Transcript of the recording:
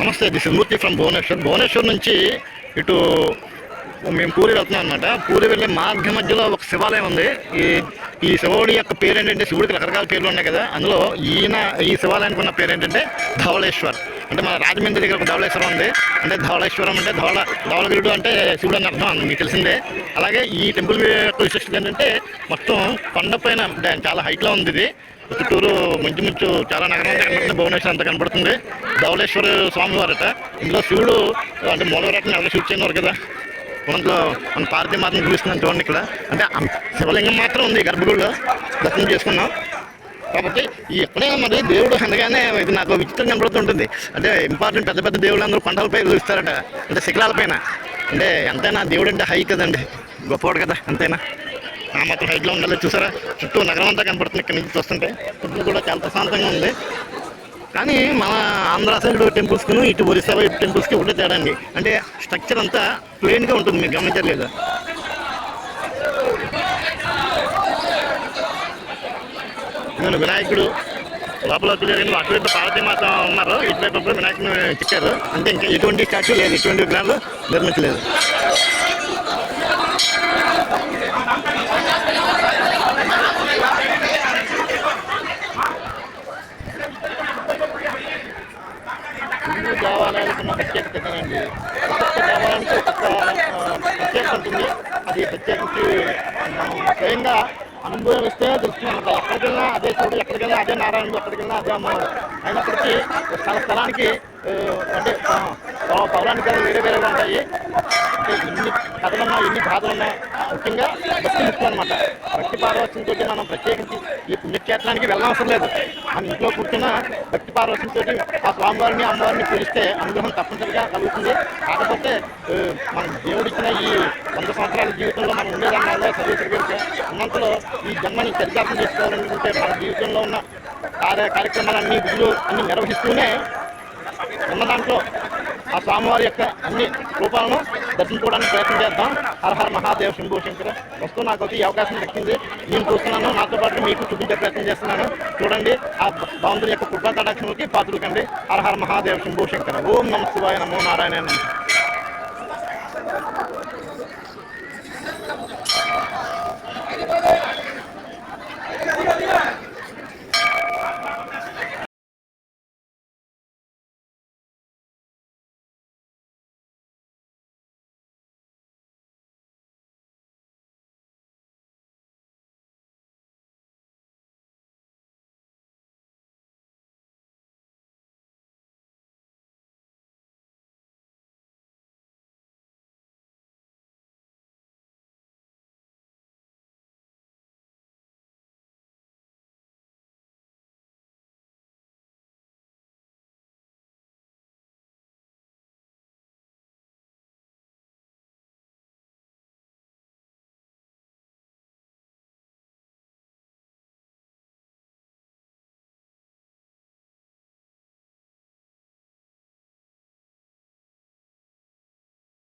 నమస్తే this Murthy from Bhubaneswar. Bhubaneswar నుంచి ఇటు మేము పూరి వెళ్తున్నాం అనమాట పూరి వెళ్ళే మార్గ మధ్యలో ఒక శివాలయం ఉంది. ఈ ఈ శివుడి యొక్క పేరు ఏంటంటే శివుడికి రకరకాల పేర్లు ఉన్నాయి కదా. అందులో ఈయన ఈ శివాలయానికి ఉన్న పేరు ఏంటంటే ధవళేశ్వర్. అంటే మన రాజమండ్రి దగ్గర ఒక ధవళేశ్వరం ఉంది. అంటే ధవళేశ్వరం అంటే ధవళ ధవళగిరుడు అంటే శివుడు అని అర్థం మీకు తెలిసిందే. అలాగే ఈ టెంపుల్ యొక్క విశిష్టత ఏంటంటే మొత్తం కొండపైన చాలా హైట్లో ఉంది ఇది. చుట్టూరు మంచి మంచు చాలా నగరం కనబడుతుంది భువనేశ్వరం అంతా కనబడుతుంది ధవళేశ్వర స్వామి వారట. ఇందులో శివుడు అంటే మూలవరత్న ఎవరు శివుడు చేయనివారు కదా. మనలో మన పార్వతీ మాత్రం చూపిస్తున్నాం చూడండి ఇక్కడ. అంటే శివలింగం మాత్రం ఉంది గర్భగుడిలో. దర్శనం చేసుకున్నాం. కాబట్టి ఈ ఎక్కడే మరి దేవుడు అనగానే ఇది నాకు విచిత్రం కనబడుతుంటుంది. అంటే ఇంపార్టెంట్ పెద్ద పెద్ద దేవుళ్ళు అందరూ కొండలపై చూస్తారట. అంటే శిఖరాలపైన అంటే ఎంతైనా దేవుడు అంటే హై కదండి. గొప్పవాడు కదా అంతేనా ఆ మాత్రం హైట్లో ఉండాలి చూసారా? చుట్టూ నగరం అంతా కనపడుతుంది ఇక్కడ నుంచి చూస్తుంటే. చుట్టూ కూడా చాలా ప్రశాంతంగా ఉంది. కానీ మన ఆంధ్ర సైడ్ టెంపుల్స్కును ఇటు ఒరిస్సా వైపు టెంపుల్స్కి ఒకటే తేడా అండి. అంటే స్ట్రక్చర్ అంతా ప్లెయిన్గా ఉంటుంది మీరు గమనించలేదు నేను వినాయకుడు. లోపల జరిగిన అటువైపు పార్వతీమాత ఉన్నారు. ఇటువైపు వినాయకుడు వినాయకుని చిక్కారు అంటే ఇంకా ఎటువంటి స్టాచ్యూ లేదు ఎటువంటి విగ్రహాలు నిర్మించలేదు. హిందూ దేవాలయాలకు ఉన్న ప్రత్యేకత దేవాలయానికి ప్రత్యేకత ఉంటుంది. అది ప్రత్యేకించి స్వయంగా స్వయంగా అనుభవిస్తే తెలుస్తుంది మనకు ఎక్కడికి వెళ్ళినా అదే చోటు ఎక్కడికెళ్ళినా అదే నారాయణుడు ఎక్కడికెళ్ళినా అదే అమ్మవారు. అయినప్పటికీ స్థల స్థలానికి అంటే ఆ, పౌరాణికాలు వేరే వేరేగా ఉంటాయి. ఎన్ని కథలున్నా ఎన్ని బాధలున్నా ముఖ్యంగా భక్తి ముఖ్యం అనమాట భక్తి పారవశ్యంతో మనం ప్రత్యేకించి ఈ పుణ్యక్షేత్రానికి వెళ్ళనవసరం లేదు. మన ఇంట్లో కూర్చున్న భక్తి పారవశ్యంతో ఆ స్వామివారిని అమ్మవారిని పిలిస్తే అనుగ్రహం తప్పనిసరిగా కలుగుతుంది. కాకపోతే మనం దేవుడిచ్చిన ఈ వంద సంవత్సరాల జీవితంలో మనం ఉండే కూడా చదువుకుంటే అన్నంతలో ఈ జన్మని చరితార్థం చేసుకోవాలనుకుంటే మన జీవితంలో ఉన్న కార్య కార్యక్రమాలన్నీ విధులు అన్ని నిర్వహిస్తూనే ఉన్న దాంట్లో ఆ స్వామివారి యొక్క అన్ని రూపాలను దర్శించుకోవడానికి ప్రయత్నం చేద్దాం. హరహర మహాదేవ్ శంభు శంకర. వస్తూ నాకు ఈ అవకాశం దక్కింది. నేను చూస్తున్నాను. నాతో పాటు మీకు చూపించే ప్రయత్నం చేస్తున్నాను. చూడండి. ఆ భావంతుని యొక్క కుటుంబ కటాక్షములకి పాత్రలు కండి. హరహర మహాదేవ్ శంభు శంకర. ఓం నమ శివాయ నమో నారాయణ